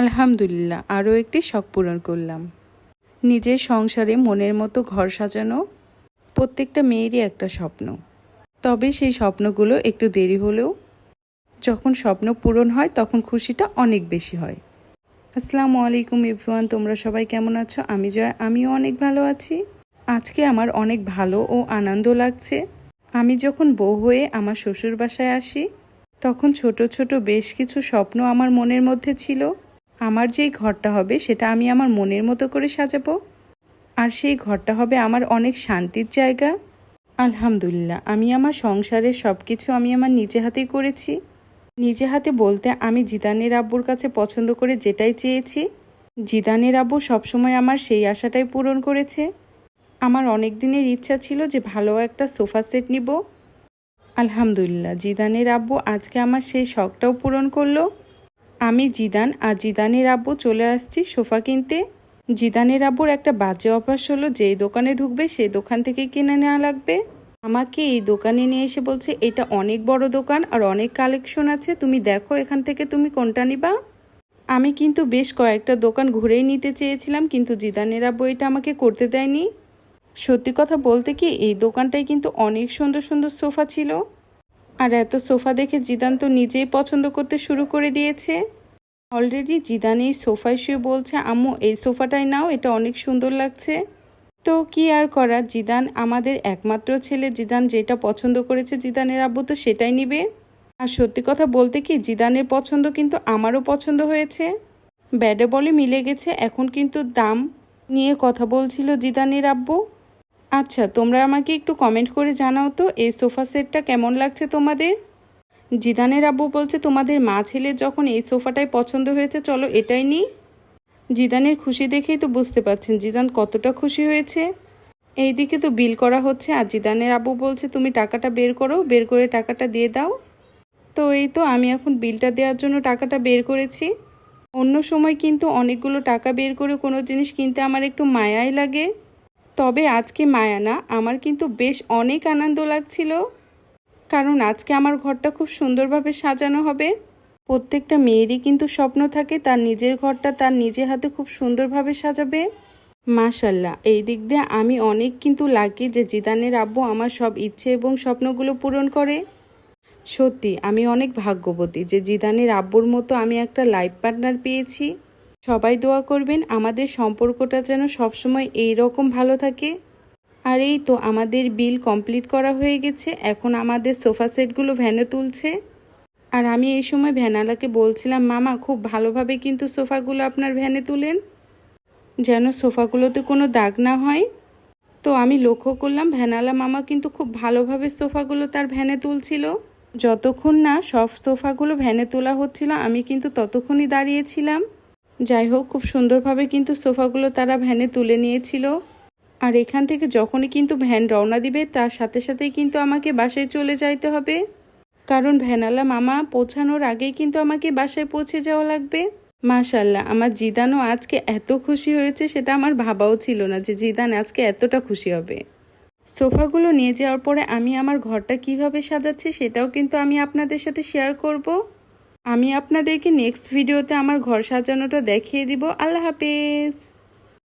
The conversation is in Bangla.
আলহামদুলিল্লাহ, আরও একটি শখ পূরণ করলাম। নিজের সংসারে মনের মতো ঘর সাজানো প্রত্যেকটা মেয়েরই একটা স্বপ্ন। তবে সেই স্বপ্নগুলো একটু দেরি হলেও যখন স্বপ্ন পূরণ হয়, তখন খুশিটা অনেক বেশি হয়। আসসালামু আলাইকুম ইভওয়ান তোমরা সবাই কেমন আছো? আমি জয়, আমিও অনেক ভালো আছি। আজকে আমার অনেক ভালো ও আনন্দ লাগছে। আমি যখন বউ হয়ে আমার শ্বশুর বাসায় আসি, তখন ছোট ছোট বেশ কিছু স্বপ্ন আমার মনের মধ্যে ছিল। আমার যেই ঘরটা হবে, সেটা আমি আমার মনের মতো করে সাজাবো? আর সেই ঘরটা হবে আমার অনেক শান্তির জায়গা? আলহামদুলিল্লাহ, আমি আমার সংসারের সব কিছু আমি আমার নিজে হাতেই করেছি। নিজে হাতে বলতে আমি জিদানের আব্বুর কাছে পছন্দ করে যেটাই চেয়েছি। জিদানের আব্বু সবসময় আমার সেই আশাটাই পূরণ করেছে। আমার অনেক দিনের ইচ্ছা ছিল যে ভালো একটা সোফা সেট নিব। আলহামদুলিল্লাহ, জিদানের আব্বু আজকে আমার সেই শখটাও পূরণ করল। আমি জিদান, আর জিদানের আব্বু চলে আসছি সোফা কিনতে। জিদানের আব্বুর একটা বাজে অভ্যাস হলো, যেই দোকানে ঢুকবে সেই দোকান থেকে কিনে নেওয়া লাগবে। আমাকে এই দোকানে নিয়ে এসে বলছে, এটা অনেক বড় দোকান আর অনেক কালেকশন আছে, তুমি দেখো এখান থেকে তুমি কোনটা নিবা? আমি কিন্তু বেশ কয়েকটা দোকান ঘুরেই নিতে চেয়েছিলাম, কিন্তু জিদানের আব্বু এটা আমাকে করতে দেয়নি। সত্যি কথা বলতে কি, এই দোকানটায় কিন্তু অনেক সুন্দর সুন্দর সোফা ছিল। আর এত সোফা দেখে জিদান তো নিজেই পছন্দ করতে শুরু করে দিয়েছে। অলরেডি জিদান এই সোফায় শুয়ে বলছে, আম্মু, এই সোফাটাই নাও, এটা অনেক সুন্দর লাগছে। তো কি আর করা জিদান আমাদের একমাত্র ছেলে। জিদান যেটা পছন্দ করেছে জিদানের আব্বু তো সেটাই নিবে। আর সত্যি কথা বলতে কি, জিদানের পছন্দ কিন্তু আমারও পছন্দ হয়েছে। ব্যাডে বলে মিলে গেছে, এখন কিন্তু দাম নিয়ে কথা বলছিল জিদানের আব্বু। আচ্ছা তোমরা আমাকে একটু কমেন্ট করে জানাও তো, এই সোফা সেটটা কেমন লাগছে তোমাদের? জিদানের আব্বু বলছে, তোমাদের মা ছেলের যখন এই সোফাটাই পছন্দ হয়েছে, চলো এটাই নিই। জিদানের খুশি দেখেই তো বুঝতে পারছেন, জিদান কতটা খুশি হয়েছে। এইদিকে তো বিল করা হচ্ছে, আর জিদানের আব্বু বলছে, তুমি টাকাটা বের করো, বের করে টাকাটা দিয়ে দাও। তো এই তো, আমি এখন বিলটা দেওয়ার জন্য টাকাটা বের করেছি। অন্য সময় কিন্তু অনেকগুলো টাকা বের করে কোনো জিনিস কিনতে আমার একটু মায়াই লাগে। তবে আজকে মায়ানা আমার কিন্তু বেশ অনেক আনন্দ লাগছিল। কারণ আজকে আমার ঘরটা খুব সুন্দরভাবে সাজানো হবে। প্রত্যেকটা মেয়েরই কিন্তু স্বপ্ন থাকে তার নিজের ঘরটা তার নিজে হাতে খুব সুন্দরভাবে সাজাবে। মাশাল্লাহ, এই দিক দিয়ে আমি অনেক কিন্তু লাকি যে জিদানের আব্বু আমার সব ইচ্ছে এবং স্বপ্নগুলো পূরণ করে। সত্যি, আমি অনেক ভাগ্যবতী যে জিদানের আব্বুর মতো আমি একটা লাইফ পার্টনার পেয়েছি। সবাই দোয়া করবেন, আমাদের সম্পর্কটা যেন সবসময় এই রকম ভালো থাকে। আর এই তো আমাদের বিল কমপ্লিট করা হয়ে গেছে, এখন আমাদের সোফা সেটগুলো ভ্যানে তুলছে। আর আমি এই সময় ভ্যানালাকে বলছিলাম, মামা, খুব ভালোভাবে কিন্তু সোফাগুলো আপনার ভ্যানে তুলেন, যেন সোফাগুলোতে কোনো দাগ না হয়। তো আমি লক্ষ্য করলাম, ভ্যানালা মামা কিন্তু খুব ভালোভাবে সোফাগুলো তার ভ্যানে তুলছিল। যতক্ষণ না সব সোফাগুলো ভ্যানে তোলা হচ্ছিল, আমি কিন্তু ততক্ষণই দাঁড়িয়েছিলাম। যাই হোক, খুব সুন্দরভাবে কিন্তু সোফাগুলো তারা ভ্যানে তুলে নিয়েছিল। আর এখান থেকে যখনই কিন্তু ভ্যান রওনা দিবে, তার সাথে সাথেই কিন্তু আমাকে বাসায় চলে যাইতে হবে। কারণ ভ্যানালা মামা পৌঁছানোর আগেই কিন্তু আমাকে বাসায় পৌঁছে যাওয়া লাগবে। মাশাল্লাহ, আমার জিদানও আজকে এত খুশি হয়েছে, সেটা আমার ভাবাও ছিল না যে জিদান আজকে এতটা খুশি হবে। সোফাগুলো নিয়ে যাওয়ার পরে আমি আমার ঘরটা কীভাবে সাজাচ্ছি, সেটাও কিন্তু আমি আপনাদের সাথে শেয়ার করব। আমি আপনাদেরকে নেক্সট ভিডিওতে আমার ঘর সাজানোটা দেখিয়ে দিব। আল্লাহ হাফেজ।